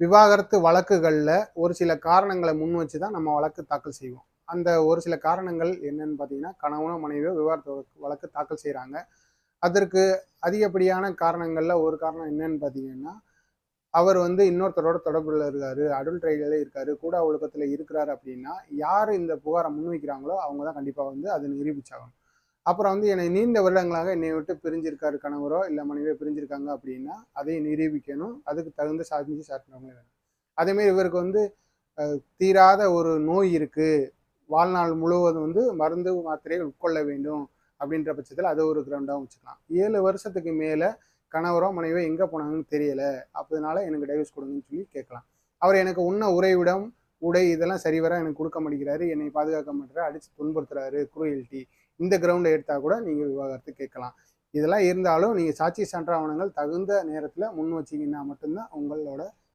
விவாகரத்து வழக்குகளில் ஒரு சில காரணங்களை முன் வச்சு தான் நம்ம வழக்கு தாக்கல் செய்வோம். அந்த ஒரு சில காரணங்கள் என்னன்னு பார்த்தீங்கன்னா கணவனோ மனைவியோ விவாகரத்து வழக்கு- தாக்கல் செய்கிறாங்க அதற்கு அதிகப்படியான காரணங்களில் ஒரு காரணம் என்னன்னு பார்த்தீங்கன்னா அவர் வந்து இன்னொருத்தரோட தொடர்பில் இருக்காரு அடல்ட்ரைல இருக்காரு கூட ஒழுக்கத்தில் இருக்கிறாரு அப்படின்னா யார் இந்த புகாரை முன்வைக்கிறாங்களோ அவங்க தான் கண்டிப்பாக வந்து அதை நிரூபிச்சாகணும். அப்புறம் வந்து என்னை நீண்ட வருடங்களாக என்னை விட்டு பிரிஞ்சிருக்காரு கணவரோ இல்லை மனைவியோ பிரிஞ்சிருக்காங்க அப்படின்னா அதை நிரூபிக்கணும். அதுக்கு தகுந்த சாட்சி சாப்பிட்றவங்களே வேணும். அதேமாரி இவருக்கு வந்து தீராத ஒரு நோய் இருக்குது வாழ்நாள் முழுவதும் வந்து மருந்து மாத்திரையை உட்கொள்ள வேண்டும் அப்படின்ற பட்சத்தில் அதை ஒரு கிரவுண்டாகவும் வச்சுக்கலாம். ஏழு வருஷத்துக்கு மேலே கணவரோ மனைவியோ எங்கே போனாங்கன்னு தெரியலை. அப்போதனால எனக்கு டைவர்ஸ் கொடுங்கன்னு சொல்லி கேட்கலாம். அவர் எனக்கு உண்ண உறைவிடம் உடை இதெல்லாம் சரிவர எனக்கு கொடுக்க மாட்டேங்கிறாரு. என்னை பாதுகாக்க மாட்டேறாரு அடித்து துன்புறுத்துறாரு. குரூயல்ட்டி இந்த கிரவுண்டை எடுத்தால் கூட நீங்கள் விவாகரத்து கேட்கலாம். இதெல்லாம் இருந்தாலும் நீங்கள் சாட்சி சான்ற ஆவணங்கள் தகுந்த நேரத்தில் முன் வச்சிங்கன்னா மட்டும்தான் உங்களோட